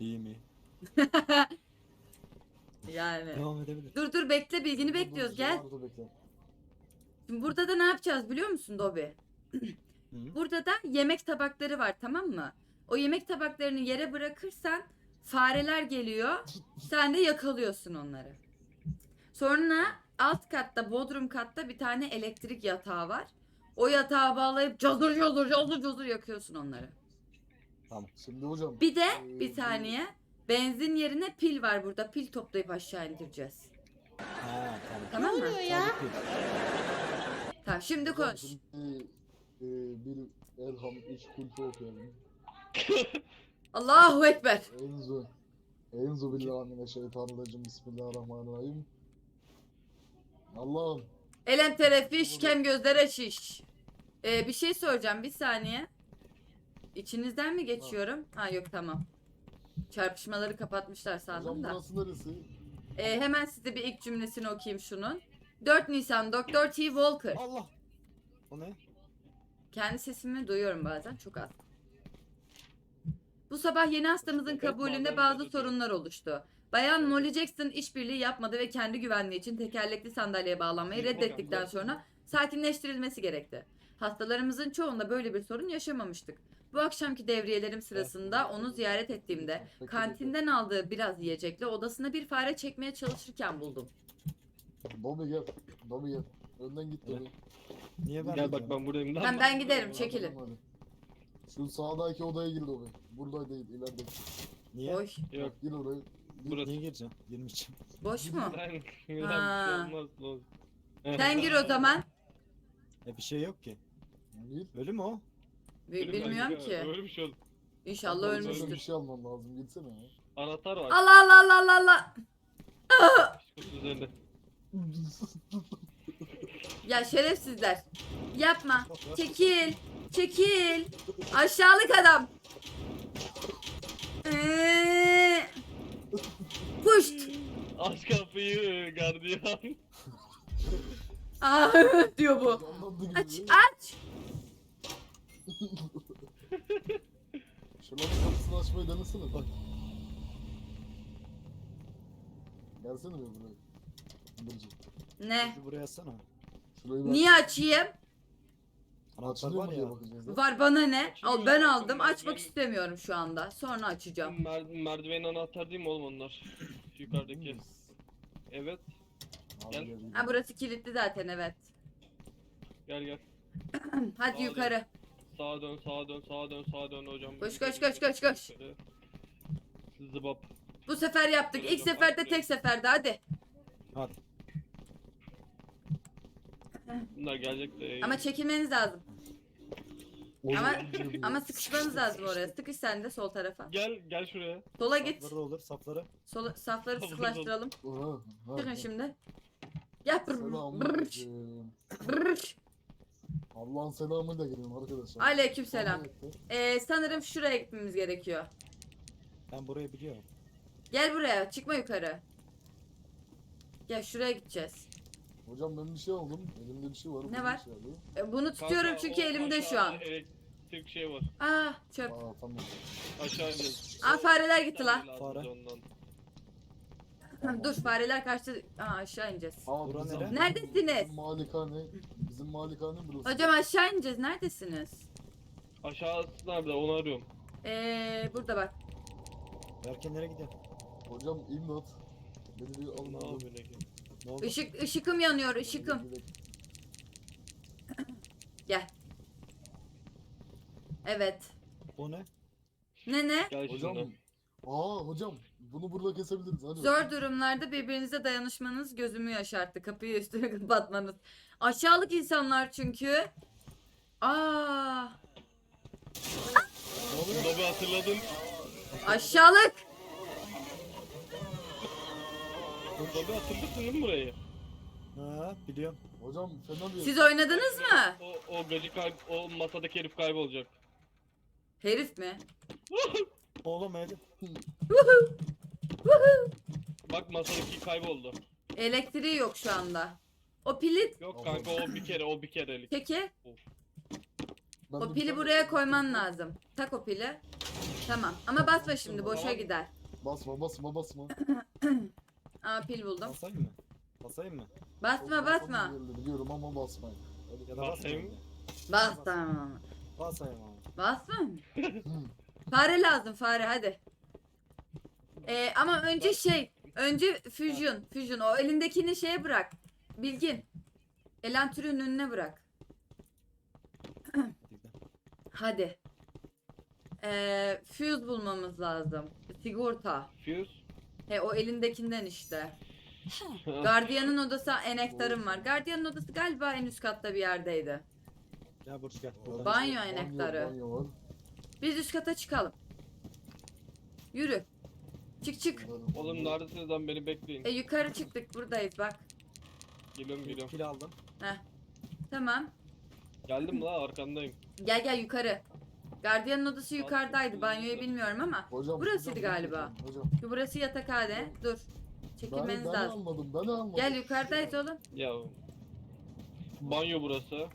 İyi mi? Yani. Devam edebilir. Dur dur bekle bilgini bekliyoruz gel. Bekle. Şimdi burada da ne yapacağız biliyor musun Dobi? Burada da yemek tabakları var tamam mı? O yemek tabaklarını yere bırakırsan fareler geliyor. Sen de yakalıyorsun onları. Sonra alt katta bodrum katta bir tane elektrik yatağı var. O yatağa bağlayıp cazır cazır cazır cazır yakıyorsun onları. Şimdi hocam. Bir de Ee, bir saniye benzin yerine pil var burada. Pil toplayıp aşağı indireceğiz. Ha tamam. Tamam mı? Tabii ki. Tamam şimdi konuş. Şimdi, e, bir Elham üç kulpu okuyalım. Allahu Ekber. Enzu. Enzu billahi mineşşeytanirracim. Bismillahirrahmanirrahim. Allah'ım. Elem terefiş, kem gözlere şiş. Ee, bir şey soracağım bir saniye. İçinizden mi geçiyorum? Ha yok tamam. Çarpışmaları kapatmışlar Hocam sandım da. burası neresi? Ee, hemen size bir ilk cümlesini okuyayım şunun. 4 Nisan Dr. T. Walker. Allah. O ne? Kendi sesimi duyuyorum bazen çok az. Bu sabah yeni hastamızın kabulünde bazı sorunlar oluştu. Bayan Molly Jackson işbirliği yapmadı ve kendi güvenliği için tekerlekli sandalyeye bağlanmayı reddettikten sonra sakinleştirilmesi gerekti. Hastalarımızın çoğunda böyle bir sorun yaşamamıştık. Bu akşamki devriyelerim sırasında onu ziyaret ettiğimde kantinden aldığı biraz yiyecekle odasına bir fare çekmeye çalışırken buldum. Dobi gel. Dobi gel. Önden git. Dobi. Niye ben Gel bak ben buradayım. Ben, ben giderim çekilin. Şu sağdaki odaya gir Dobi. Burada değil ileride. Niye? Boş. Yok Gir oraya. Burası. Niye gireceğim? Girmeyeceğim. Boş mu? Ben Ha. ben şey olmaz. olmaz. Sen gir o zaman. E bir şey yok ki. Gir. Ölü mü o? Bi- Ölüm Bilmiyorum belki ki. şey oldu. İnşallah Oradan Bir ölmüştür. şey almam lazım. Gitsene ya. Anahtar var. Allah Allah Allah Allah Allah. Üzerinde. Ya şerefsizler. Yapma. Çekil. Çekil. Aşağılık adam. Ee, Puşt. Aç kapıyı gardiyan. Aa, diyor bu. Anladı gibi. Aç aç. Şuranın kapısını açmayı denesene. Bak. Gelsene bir buraya. Burcu. Ne? Buraya atsana. Şurayı bak. Niye açayım? Anahtar Açılıyor var mu diye ya. bakacağız. ya. Var bana ne? Al ben aldım. Açmak istemiyorum şu anda. Sonra açacağım. Mer merdivenin anahtar değil mi oğlum onlar? Yukarıdaki. Evet. Abi Gel. gel, gel. Ha burası kilitli zaten evet. Gel gel. Hadi Sağ yukarı. Sağa dön, sağa dön, sağa dön, sağa dön hocam. Koş, koş, koş, koş, koş. Zıbap. Bu sefer yaptık. İlk seferde tek seferde hadi. Hadi. Bunlar gelecek de. Ama çekilmeniz lazım. Ama-. Ama sıkışmanız lazım oraya. Sıkış sen de sol tarafa. Gel, gel şuraya. Sola git. Safları olur safları. Sola, safları Tamam, sıklaştıralım. Aha, ha, Çıkın şimdi. Ya brr, brr. Allah'ın selamıyla gelin arkadaşlar. Aleyküm selam. Tamam, Ee, sanırım şuraya gitmemiz gerekiyor. Ben burayı biliyorum. Gel buraya. Çıkma yukarı. Gel şuraya gideceğiz. Hocam ben bir şey aldım. Elimde bir şey var. Ne var? şey alayım. Ee, bunu tutuyorum Kanka, çünkü o elimde şu an. Elektrik şey var. Aa çöp. Aa tamam. Aşağı ineceğiz. Aa fareler gitti la. Fare. Dur fareler kaçtı. Aa aşağı ineceğiz. Aa, Bura bizim- nere? Neredesiniz? Malikane. Bizim malikane burası. Hocam aşağı ineceğiz. Neredesiniz? Aşağısı nerede onu arıyorum. Ee, burada bak. Berke nereye gidiyor? Hocam imdat. Beni bir alın Ne yapıyor ne? Ne oldu? Işık, ışıkım yanıyor ışıkım. Gel. Evet. O ne? Ne ne? Gel Hocam. şimdi. Aa hocam. Bunu burada kesebiliriz hadi. Zor durumlarda birbirinize dayanışmanız gözümü yaşarttı. Kapıyı üstüne kapatmanız. Aşağılık insanlar çünkü. Aa, Dobi hatırladın. aşağılık. Dobi hatırladın değil mi burayı? Ha biliyorum. Hocam fena bir Siz oynadınız mı? O, o gacı kayb, o masadaki herif kaybolacak. Herif mi? Oğlum Elif. Bak masadaki kayboldu. Elektriği yok şu anda. O pili Yok kanka o bir kere, o bir kerelik. peki Ben o de pili bir- buraya koyman lazım. Tak o pili. Tamam ama basma şimdi boşa Tamam. gider. Basma basma basma. Aa pil buldum. Basayım mı? Basayım mı? Basma basma. Biliyorum ama basmayın. Hadi. Ya da Basayım. mı? Bas tamam. Basayım ama. Basma mı? fare lazım fare hadi. Ee, ama önce şey, önce fusion, fusion. O elindekini şeye bırak. Bilgin. Elantürün önüne bırak. Hadi. Ee, fuse bulmamız lazım. Sigorta. Fuse. He o elindekinden işte. Gardiyanın odası enektarım var. Gardiyanın odası galiba en üst katta bir yerdeydi. Gel Burç gel. Banyo Banyo- enektarı. Biz üst kata çıkalım. Yürü. Çık çık. Oğlum neredesiniz lan beni bekleyin. E yukarı çıktık buradayız bak. Geliyorum geliyorum. Pil aldım. Tamam. Geldim la arkandayım. Gel gel yukarı. Gardiyanın odası yukarıdaydı. Banyoyu bilmiyorum ama. Hocam, Burasıydı hocam, galiba. Hocam. Şu Burası yatakhane. Dur. Ben, Çekilmeniz ben lazım. anladım ben anladım. Gel yukarıdayız oğlum. Ya. Banyo burası.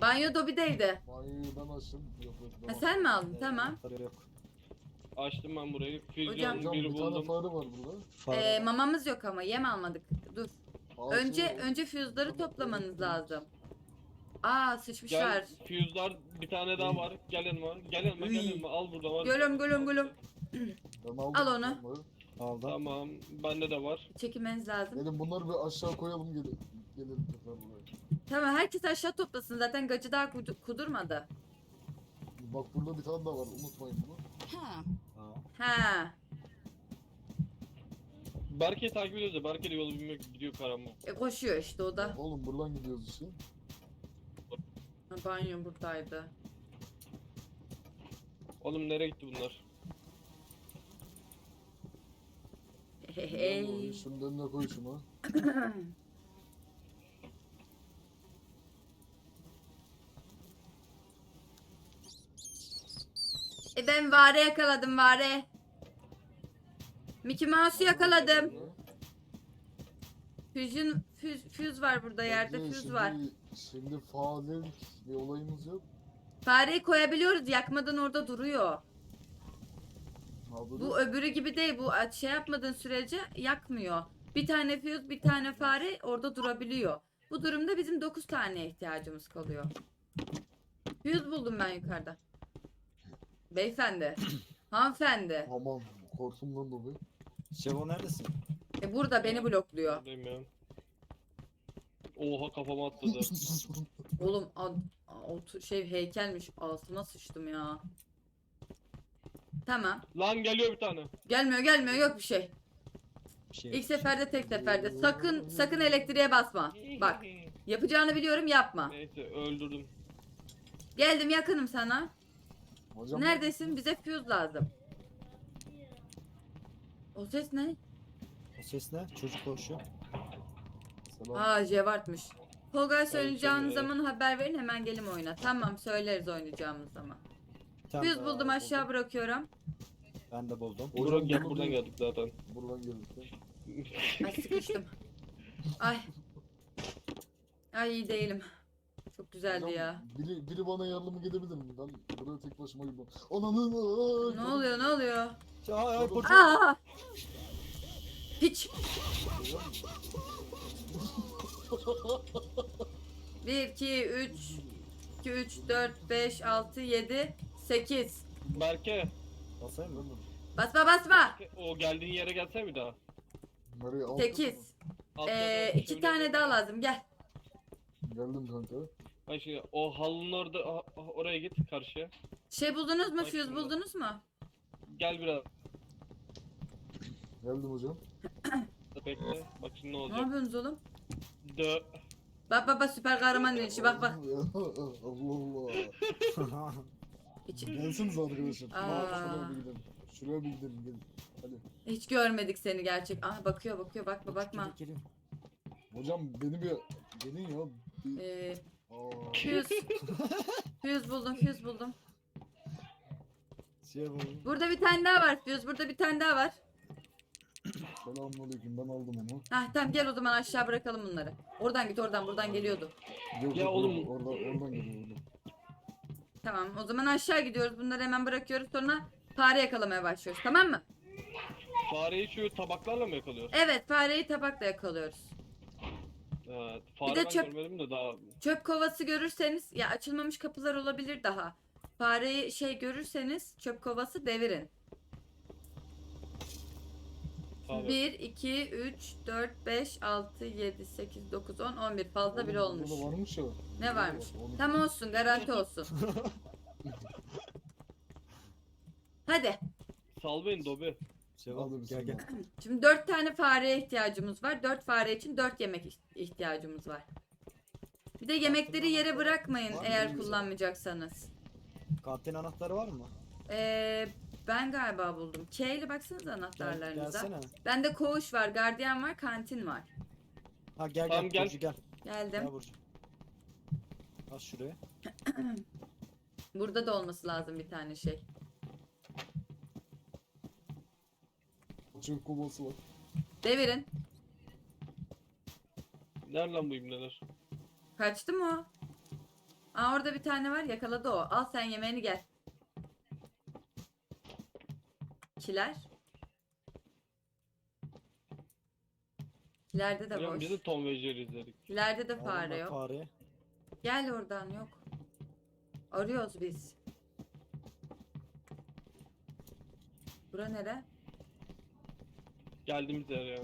Banyo dobideydi. Banyoyu ben açtım. Yok yok. Ha, sen mi aldın? Ee, Tamam. Yok. Açtım ben burayı. Füzyon Hocam- Hocam biri bir tane buldum. fare var burada. Fare Ee, mamamız yok ama yem almadık. Dur. Aa, Önce şey- önce füzleri toplamanız lazım. Aa sıçmışlar. Gel füzler bir tane daha var. Gel yanıma. Gel yanıma gel yanıma. Al burada var. Gülüm, gülüm, gülüm. Ben aldım Al onu. bunları. Aldım. Tamam. Bende de var. Çekilmeniz lazım. Gelin bunları bir aşağı koyalım gelin. Gelelim tekrar buraya. Tamam herkes aşağı toplasın. Zaten gacı daha kudu- kudurmadı. Bak burada bir tane daha var unutmayın bunu. Aa, Ha. Berke'yi takip ediyoruz da Berke de yolu bilmiyor gidiyor karambol. E koşuyor işte o da. Oğlum buradan gidiyoruz işte. Ha, banyo buradaydı. Oğlum nereye gitti bunlar? Hey. Hey. Şunun önüne koy şunu. E ben vare yakaladım vare. Mickey Mouse'u yakaladım. Fusion, füz, füz var burada yerde Bekle, füz şimdi- var. Şimdi farelik bir olayımız yok. Fareyi koyabiliyoruz yakmadan orada duruyor. Bu öbürü gibi değil bu şey yapmadığın sürece yakmıyor. Bir tane füz bir tane fare orada durabiliyor. Bu durumda bizim 9 tane ihtiyacımız kalıyor. Füz buldum ben yukarıda. Beyefendi. Hanımefendi. Aman korktum lan dolayı. Şevo neredesin? E burada beni blokluyor. Buradayım ya. Oha kafama atladı. Oğlum ad, o şey heykelmiş. Ağzına sıçtım ya. Tamam. Lan geliyor bir tane. Gelmiyor gelmiyor yok bir şey. Bir şey İlk yok. seferde tek seferde. Sakın sakın elektriğe basma. Bak yapacağını biliyorum yapma. Neyse öldürdüm. Geldim yakınım sana. Hocam Neredesin? Bize fuse lazım. O ses ne? O ses ne? Çocuk koşuyor. Selam. Aa Jevart'mış. Tolga'ya Ay, söyleyeceğiniz zaman haber verin hemen gelim oyuna. Tamam söyleriz oynayacağımız zaman. Bir tane Fuse daha buldum aşağı buldum. bırakıyorum. Ben de buldum. Buradan, gel, buradan geldik zaten. Buradan geldik. Ay sıkıştım. Ay. Ay iyi değilim. Çok güzeldi Hocam, ya. Biri, biri bana yardıma gidebilir mi? Ben buraya tek başıma gidiyorum. Ananı Ne oluyor ne oluyor? Ay ay Burç. Aa! Hiç. 1, 2, 3, 2, 3, 4, 5, 6, 7, 8. Berke. Basayım mı? Basma basma. O geldiğin yere gelsene bir daha. Nereye? Alt 8. Atla Ee, iki şöyle tane daha lazım gel. Geldim kanka. Bak şimdi o halının orada oraya git karşıya. Şey buldunuz mu? Bak Fuse buldunuz mu? Gel biraz Geldim hocam. da bekle. Bak şimdi ne Ne olacak. yapıyorsunuz oğlum? Dö. Bak bak bak süper kahraman inişi bak bak. Allah Allah. Hiç, Gelsiniz arkadaşlar. Aa. Şuraya bir gidelim. Şuraya bir gidelim gelin. Hadi. hiç görmedik seni gerçek. Ah bakıyor bakıyor bakma bakma. Hocam beni bir gelin ya. Bir... Ee, Aa. fuse. fuse buldum fuse buldum. Şevo. Burada bir tane daha var fuse. Burada bir tane daha var. Selamünaleyküm ben aldım onu. Hah tamam gel o zaman aşağı bırakalım bunları. Oradan git oradan buradan geliyordu. Yok, Ya yok, oğlum- yok, Orada, oradan geliyor oradan. Tamam o zaman aşağı gidiyoruz. Bunları hemen bırakıyoruz. Sonra fare yakalamaya başlıyoruz tamam mı? Fareyi şu tabaklarla mı yakalıyor? Evet fareyi tabakla yakalıyoruz. Evet. Fare de ben çöp- görmedim de daha. Çöp kovası görürseniz ya açılmamış kapılar olabilir daha. Fareyi şey görürseniz çöp kovası devirin. Tabii. 1, 2, 3, 4, 5, 6, 7, 8, 9, 10, 11 fazla bile Oğlum, olmuş. Burada varmış ya. Ne varmış? Tam olsun garanti olsun. Hadi. Sal beni Dobi. Cevap Hadi gel gel. bismillah. Şimdi 4 tane fareye ihtiyacımız var. 4 fare için 4 yemek iht- ihtiyacımız var. Bir de yemekleri yere bırakmayın Var mı? eğer kullanmayacaksanız. Kantin anahtarı var mı? Ee, ben galiba buldum. K ile baksanıza Gel, anahtarlarınıza. gelsene. Bende koğuş var, gardiyan var, kantin var. Ha gel Tamam, gel. gel. Burcu gel. Geldim. Gel Burcu. Bas şuraya. Burada da olması lazım bir tane şey. Çöp kovası var. Devirin. Nerede lan bu ibneler? Kaçtı mı o? Aa orada bir tane var yakaladı o. Al sen yemeğini gel. Kiler. Kilerde de boş. biz de Tom ve Jerry izledik. Kilerde de fare yok. Fareyi. Gel oradan yok. Arıyoruz biz. Bura nere? Geldiğimiz yer ya.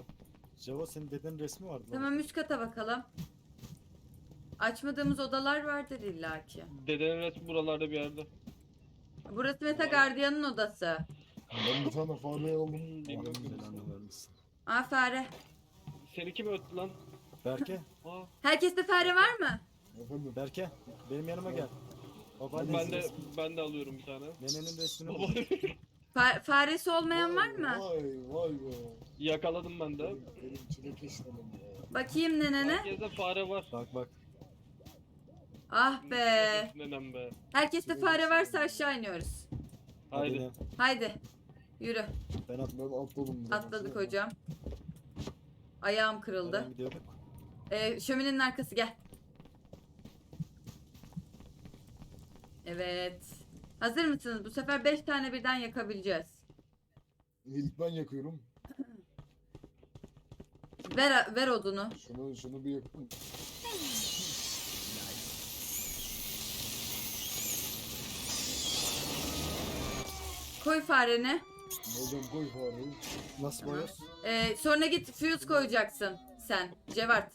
Cevo senin dedenin resmi vardı. lan. Tamam üst kata bakalım. Açmadığımız odalar vardır illaki. Dedenin resmi buralarda bir yerde. Burası Var. gardiyanın odası. Ben bir tane fare aldım. Bilmiyorum. Belanı vermesin. Aa fare. Seni kim öttü lan? Berke. Aa, Herkeste fare var mı? Efendim. Berke. Benim yanıma gel. Babaannenin ben de resmi. ben de alıyorum bir tane. Nenenin resmini bul. Fa- faresi olmayan var mı? Vay vay be. yakaladım ben de. Benim, çilekeş hanım ya. Bakayım nenene. Herkeste fare var. Bak bak. Ah be. Nenem be. Herkeste fare varsa aşağı iniyoruz. Haydi. Haydi. Yürü. Ben at. Ben atladım. buradan. Atladık hocam. Ayağım kırıldı. Ee, şöminenin arkası gel. Evet. Hazır mısınız? Bu sefer 5 tane birden yakabileceğiz. İlk ben yakıyorum. Ver ver odunu. Şunu şunu bir yakın. Koy fareni. Hocam koy fareyi. Nasıl boyuyoruz? Ee, sonra git fuse koyacaksın sen. Cevart.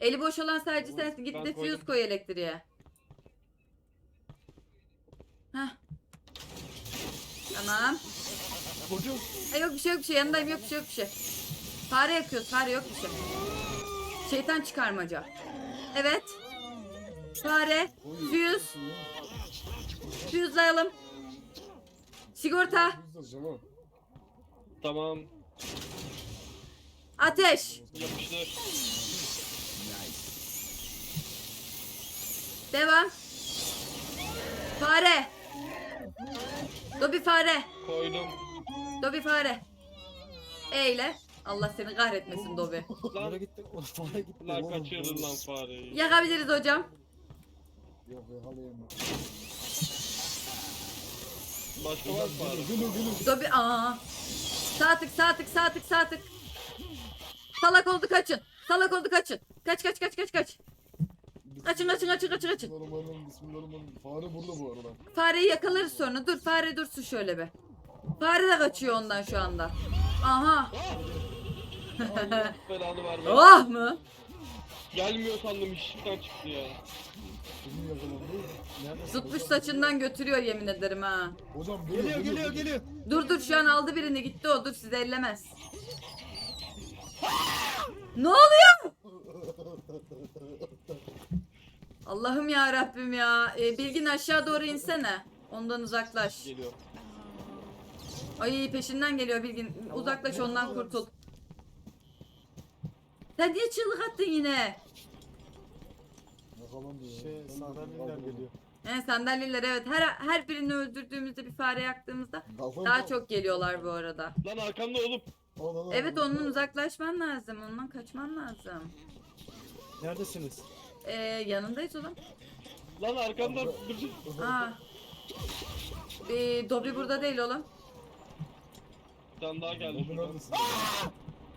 Eli boş olan sadece sensin. Git Ben de fuse koy elektriğe. Heh. Tamam. Burcu. Ay yok bir şey yok bir şey yanındayım yok bir şey yok bir şey. Fare yakıyoruz fare yok bir şey. Şeytan çıkarmaca. Evet. Fare. Fuse. Fuse'layalım. Sigorta. Tamam. Ateş. Yapıştır. Devam. Fare. Dobi fare. Koydum. Dobi fare. Eyle. Allah seni kahretmesin Dobi. Lan Nereye gitti? O fare gitti. lan kaçırdın lan fareyi. Yakabiliriz hocam. Yok yakalayamam. Başka var mı fare? Gülün gülün. Dobi aa. Sağ tık sağ tık sağ tık sağ tık. Salak oldu kaçın. Salak oldu kaçın. Kaç kaç kaç kaç kaç. Kaçın, kaçın, kaçın, kaçın, kaçın. Bismillahirrahmanirrahim. Bismillahirrahmanirrahim. Fare burada bu arada. Fareyi yakalarız sonra. Dur fare dursun şöyle bir. Fare de kaçıyor ondan şu anda. Aha. Allah belanı verme. Oh mu? Gelmiyor sandım işten çıktı ya. Kimin yakalandı? Neredesin? Tutmuş saçından götürüyor yemin ederim ha. Hocam geliyor Geliyor geliyor geliyor. Dur dur şu an aldı birini gitti o. Dur sizi ellemez. Ne oluyor? Allah'ım ya Rabbim ya. Ee, Bilgin aşağı doğru insene. Ondan uzaklaş. Geliyor. Ay peşinden geliyor Bilgin. Uzaklaş ondan kurtul. Sen niye çığlık attın yine? Yakalandı ya. Şey Ben sandalyeler geliyor. He sandalyeler evet. Her her birini öldürdüğümüzde bir fare yaktığımızda Kafam- daha çok geliyorlar bu arada. Lan arkamda oğlum. Evet ondan uzaklaşman lazım. Ondan kaçman lazım. Neredesiniz? Ee, yanındayız oğlum. Lan arkamda dur. Aa. Ee, Dobby burada değil oğlum. Bir tane daha geldi Oğlum şuradan. neredesin?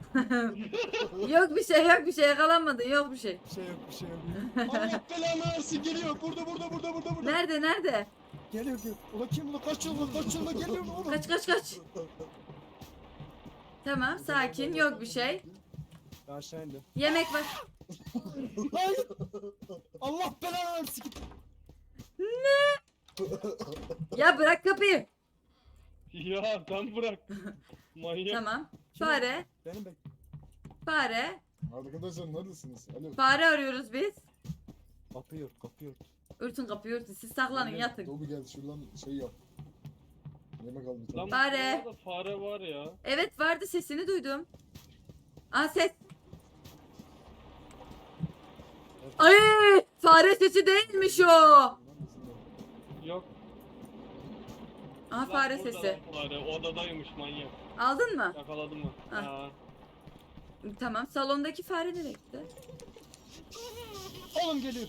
Yok bir şey yok bir şey yakalanmadın yok bir şey. Bir şey yok bir şey yok. Allah belanı versin geliyor. Burada burada burada burada burada. Nerede nerede? Geliyor geliyor. Ula kim ula kaç yılla kaç yılla geliyor mu oğlum? Kaç kaç kaç. Tamam sakin yok bir şey. Ben aşağı indim. Yemek var. Hayır. Allah belanı versin. Ya bırak kapıyı. Ya sen bırak. Manyak. Tamam. Fare. Benim bek. Fare. Arkadaşlar neredesiniz? Alo. Fare arıyoruz biz. Kapıyor kapıyor. Örtün kapıyı örtün. Siz saklanın yatın. Dobi gel şuradan şey yap. Yemek al bir Lan. Fare. fare var ya. Evet vardı sesini duydum. Aa ses. Ay fare sesi değilmiş o. Yok. Aha Lan fare burada sesi. lan Fare odadaymış manyak. Aldın mı? Yakaladım mı? Ha. Tamam salondaki fare nereye gitti? Oğlum geliyor.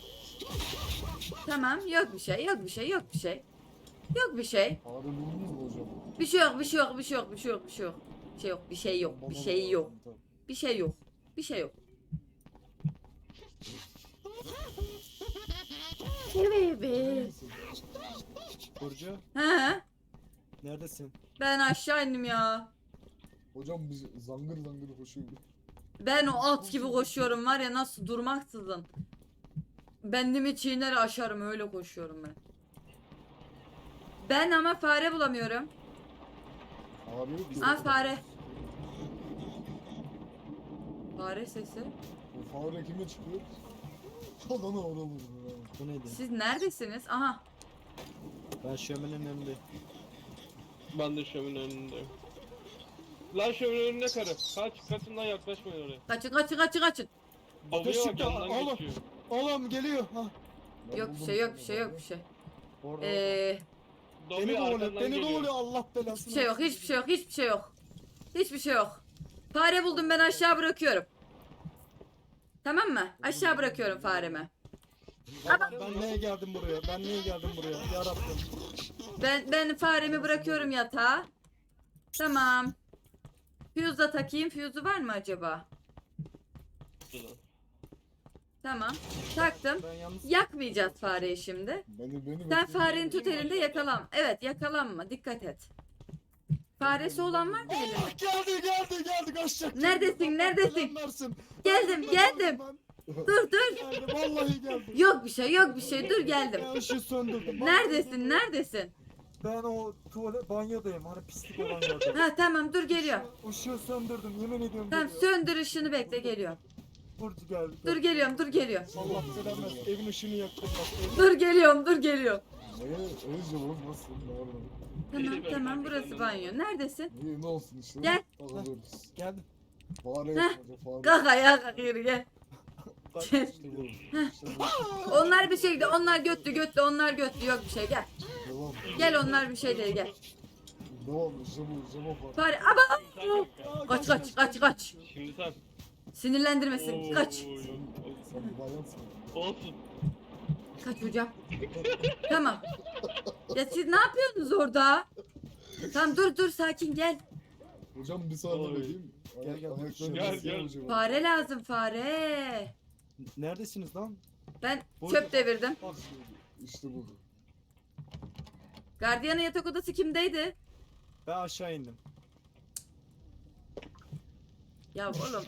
Tamam yok bir şey yok bir şey yok bir şey. Yok bir şey. Fare vurdunuz mu hocam? Bir şey yok bir şey yok bir şey yok bir şey yok bir şey yok. Bir şey yok bir şey yok bir şey yok. Bir şey yok. Bir şey yok. Evet. Burcu He, neredesin? ben aşağı indim ya. Hocam biz zangır zangır koşuyoruz. Ben o at gibi koşuyorum var ya nasıl durmaksızın. Bendimi çiğner aşarım öyle koşuyorum ben. Ben ama fare bulamıyorum. Yok ki. Aa fare. Fare sesi. Bu fare kime çıkıyor? Lan orada vurdu. Bu neydi? Siz neredesiniz? Aha. Ben şöminenin önünde. Ben de şömine önündeyim. Lan şömine önüne karı. Kaç, kaçın lan yaklaşmayın oraya. Kaçın kaçın kaçın kaçın. Babaya bak yandan oğlum. geçiyor. Oğlum geliyor. Ha. Ben Yok bir buldum şey yok bir şey yok bir şey. Orada. Ee, Dobby beni arkandan doğuluyor. Beni geliyor. doğuluyor Allah belasını. hiçbir şey yok hiçbir şey yok hiçbir şey yok. Hiçbir şey yok. Fare buldum ben aşağı bırakıyorum. Tamam mı? Aşağı bırakıyorum faremi. Ben niye geldim buraya? Ben niye geldim buraya? Ya Rabbim. Ben ben faremi bırakıyorum yatağa. Tamam. Fuse da takayım. Fuse'u var mı acaba? Tamam. Taktım. Ben yalnız Yakmayacağız fareyi şimdi. Beni beni Sen bekleyin. fareni tut elinde yakalan. Evet yakalanma. Dikkat et. Faresi olan var mı? Allah geldi geldi geldi kaçacak. Neredesin, neredesin? Geldim, geldim. Dur dur. Geldim vallahi geldim. Yok bir şey yok bir şey. Dur geldim. Ben ışığı söndürdüm. Neredesin neredesin? Ben o tuvalet banyodayım. Hani pislik olan yerde. Ha tamam dur geliyor. Işığı söndürdüm yemin ediyorum Tamam geliyor. söndür ışını bekle geliyor. Burcu geldi. Dur geliyorum dur geliyor. Allah selam versin. Evin ışığını yaktım bak. Dur geliyorum dur geliyorum. Neye? Önce oğlum nasıl? Ne var? Tamam tamam burası banyo. Neredesin? Niye ne olsun işte? Gel. Alıyoruz. Geldim. Fare yapmaca fare. Kalk ayağa kalk yürü gel. Bak Gel. işte bu. İşte bu. Onlar bir şey değil. Onlar götlü götlü onlar götlü yok bir şey gel. Devam. Gel onlar bir şey değil gel. Devam. İşte bu. İşte bu fare. Fare aba kaç kaç kaç kaç. Şimdi sen. Sinirlendirmesin kaç. Oo, Sen bir bayansın. Olsun. Kaç hocam. Tamam. Ya siz ne yapıyorsunuz orada? Tamam dur dur sakin gel. Hocam bir saniye Oy. bakayım. Gel, gel. Gel, izleyen gel. hocam. Fare lazım fare. Neredesiniz lan? Ben Burada. çöp devirdim. Bak. İşte bu. Gardiyanın yatak odası kimdeydi? Ben aşağı indim. Ya oğlum.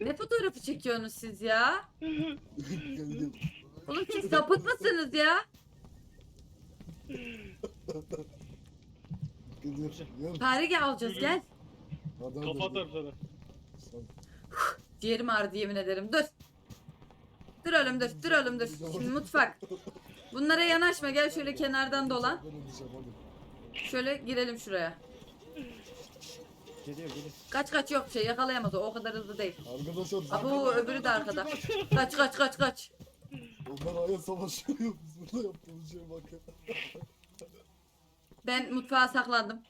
Ne fotoğrafı çekiyorsunuz siz ya? Gel gel. Oğlum siz sapık mısınız ya? Gel gel. Alacağız gel. Hadi, hadi, Kapat hadi. abi sana. Sen- Ciğerim ağrıdı yemin ederim. Dur. Dur oğlum dur. Dur oğlum dur. Şimdi mutfak. Bunlara yanaşma. Gel şöyle kenardan dolan. Ben ödeyeceğim, hadi. Şöyle girelim şuraya. Geliyor geliyor. Kaç kaç yok şey yakalayamaz o. O kadar hızlı değil. Arkadaşlar Abo öbürü de arkada. Kaç kaç kaç kaç. Onlar aya savaşıyor. Biz burada yaptığımız şeye bak ya. Ben mutfağa saklandım.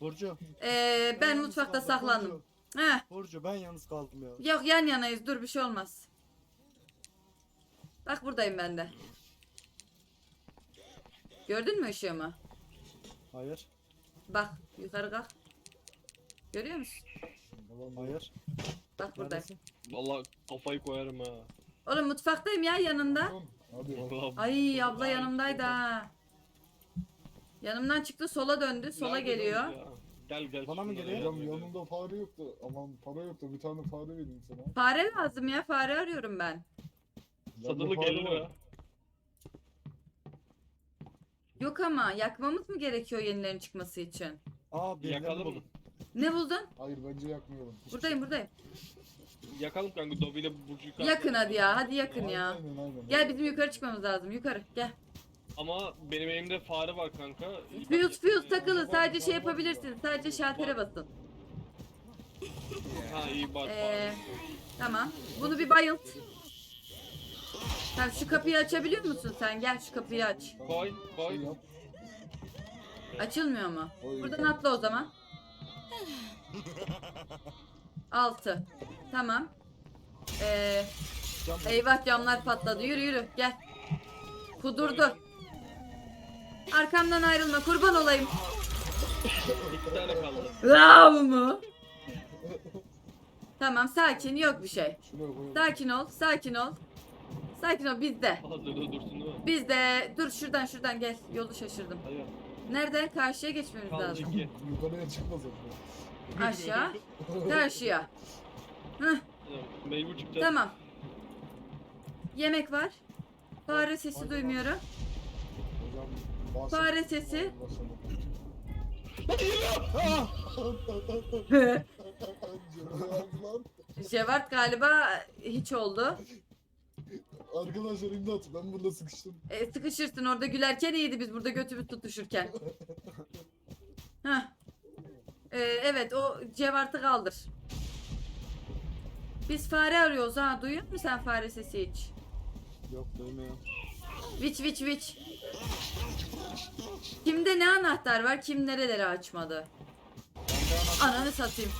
Burcu. Ee, ben yalnız mutfakta kaldım, saklandım. Burcu. Heh. Burcu ben yalnız kaldım ya. Yok yan yanayız. Dur bir şey olmaz. Bak buradayım ben de. Gördün mü ışığımı? Hayır. Bak yukarı kalk. Görüyor musun? Hayır. Bak buradayım. Neredesin? Vallahi kafayı koyarım ha. Oğlum mutfaktayım ya yanında. Hadi. Ay abla yanımdaydı ha. Yanımdan çıktı sola döndü. Sola Nerede geliyor. ya? Gel gel. Bana mı geliyor? Hocam gel. yanımda fare yoktu. Aman para yoktu. Bir tane fare vereyim sana. Fare lazım ya. Fare arıyorum ben. Bende Satılık fare 50 var. lira. Yok ama yakmamız mı gerekiyor yenilerin çıkması için? Aa birilerini Yakalım buldum. Ne buldun? Hayır bence yakmıyorum. Buradayım buradayım. Yakalım kanka Dobby ile Burcu'yu. Yakın hadi ya. Hadi yakın ya. Aynen aynen. Gel bizim yukarı çıkmamız lazım. Yukarı gel. Ama benim elimde fare var kanka. Fuse fuse takılı. Sadece şey yapabilirsin. Sadece şaltere basın. Ha iyi bak Ee, fare. tamam. Bunu bir bayılt. Tamam şu kapıyı açabiliyor musun sen? Gel şu kapıyı aç. Koy koy. Şey yap. Açılmıyor mu? Buradan atla o zaman. Altı. Tamam. Ee, Cam eyvah camlar patladı. Yürü yürü gel. Kudurdu. Arkamdan ayrılma kurban olayım. İki tane kaldı. Rav mu? Tamam sakin yok bir şey. Sakin ol sakin ol. Sakin ol bizde. Hazırda dursun değil mi? Bizde. Dur şuradan şuradan gel. Yolu şaşırdım. Hadi. Nereden? Karşıya geçmemiz Kaldı lazım. iki. Yukarıya çıkmasın. Aşağı. Karşıya. Heh, çıkacağız. tamam. Yemek var. Fare sesi duymuyorum. Hocam bahset- Fare sesi. Lan. Cevart galiba hiç oldu. Arkadaşlar imdat ben burada sıkıştım. E, sıkışırsın orada gülerken iyiydi biz burada götümüz tutuşurken. Heh. E, evet o cevartı kaldır. Biz fare arıyoruz ha. Duyuyor musun sen fare sesi hiç? yok duymuyorum. Viç viç viç. Kimde ne anahtar var? Kim nereleri açmadı? Ananı satayım.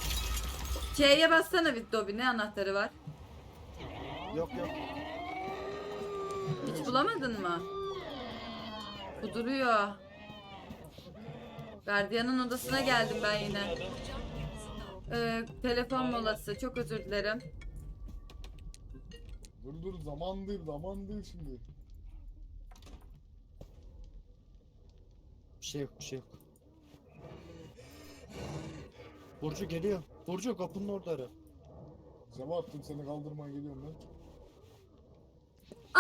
C'ye bassana bir Dobby. Ne anahtarı var? Yok yok. Hiç bulamadın mı? Kuduruyor. Gardiyanın odasına geldim ben yine. Ee, telefon molası. Çok özür dilerim. Dur dur zaman değil zaman değil şimdi. Bir şey yok bir şey yok. Burcu geliyor. Burcu kapının orada ara. Cevaat'tım seni kaldırmaya geliyorum ben.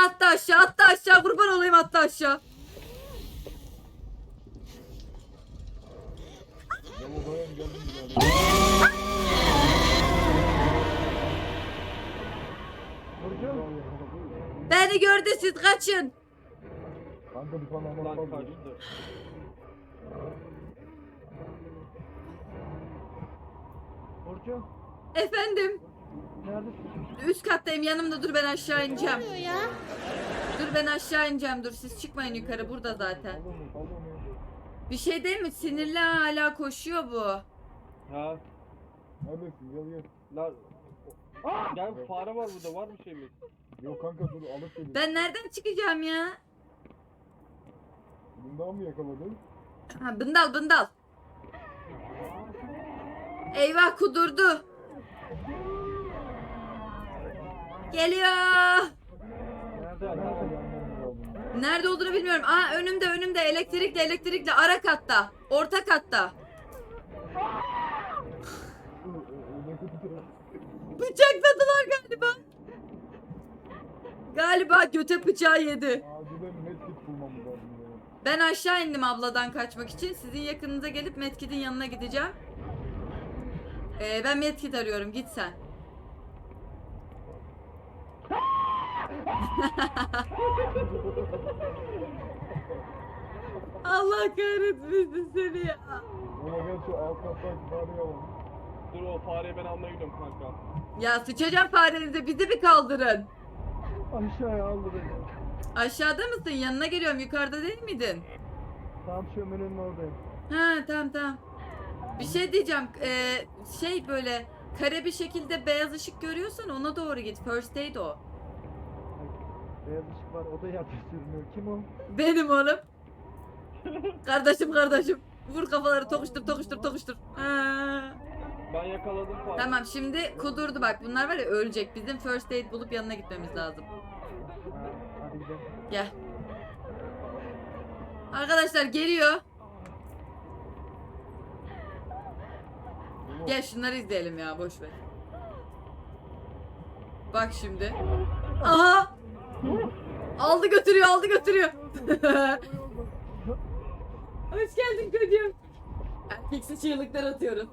Attı aşağı, attı aşağı. Kurban olayım attı aşağı. Cevat dayan geldim. Beni gördü siz kaçın. Kanka bir tane kaçtı. Burcu Efendim. neredesin? Üst kattayım yanımda dur ben aşağı ineceğim. Dur ben aşağı ineceğim dur siz çıkmayın yukarı burada zaten. Bir şey değil mi? Sinirli hala koşuyor bu. Ha. Neredesin gel gel. Lan. Gel fare var burada var bir şey mi? Yok kanka dur alıp gelin. Ben nereden çıkacağım ya? Bundan mı yakaladın? Ha, bındal bındal. Eyvah kudurdu. Geliyor. Nerede olduğunu bilmiyorum. Aa önümde önümde elektrikli elektrikli ara katta. Orta katta. Bıçakladılar galiba. Galiba göte bıçağı yedi. Acilen medkit bulmamız lazım ya. Ben aşağı indim abladan kaçmak için. Sizin yakınınıza gelip Medkit'in yanına gideceğim. Ee, ben Medkit arıyorum. Git sen. Allah kahretmesin seni ya. Ama gel şu alt kattaki fareyi alalım. Dur o fareyi ben almaya gidiyorum kanka. Ya sıçacağım farenize bizi bir kaldırın. Aşağıya aldı beni. Aşağıda mısın? Yanına geliyorum. Yukarıda değil miydin? Tam şöminenin oradayım. Ha tamam tamam. Bir şey diyeceğim. Ee, şey böyle kare bir şekilde beyaz ışık görüyorsan ona doğru git. First aid o. Beyaz ışık var o da yatıştırmıyor. Kim o? Benim oğlum. kardeşim kardeşim. Vur kafaları tokuştur tokuştur tokuştur. Ha. Ben yakaladım fare. Tamam şimdi kudurdu bak bunlar var ya ölecek. Bizim first aid bulup yanına gitmemiz lazım. Gel. Arkadaşlar geliyor. Gel şunları izleyelim ya boş ver. Bak şimdi. Aha! Aldı götürüyor, aldı götürüyor. Hoş geldin kocam. Erkeksi çığlıklar atıyoruz.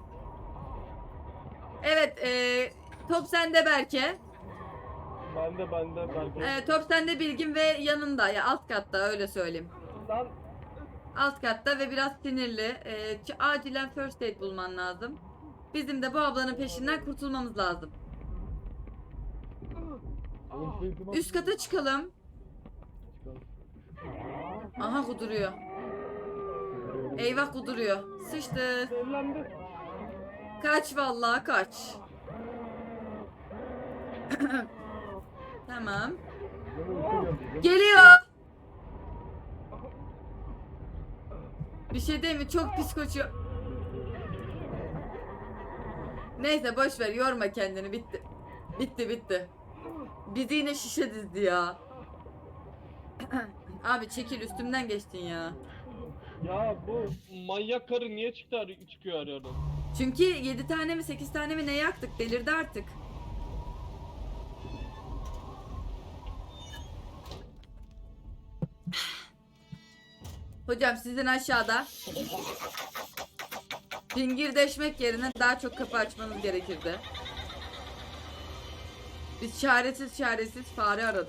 Evet, eee top sende Berke. Bende bende belki. Eee, top sende Bilgin ve yanında ya alt katta öyle söyleyeyim. Lan Alt katta ve biraz sinirli. Ç- acilen first aid bulman lazım. Bizim de bu ablanın peşinden kurtulmamız lazım. Nasıl? Üst kata çıkalım. Aha kuduruyor. Eyvah kuduruyor. Sıçtı. Kaç vallahi kaç. tamam. Geliyor. Bir şey değil mi? Çok pis koşuyor. Neyse boş ver yorma kendini bitti. Bitti bitti. Bizi yine şişe dizdi ya. Abi çekil üstümden geçtin ya. Ya bu manyak karı niye çıktı çıkıyor arıyordu? Çünkü 7 tane mi 8 tane mi ne yaktık delirdi artık. Hocam sizin aşağıda Fingir deşmek yerine daha çok kapı açmanız gerekirdi. Biz çaresiz çaresiz fare aradık.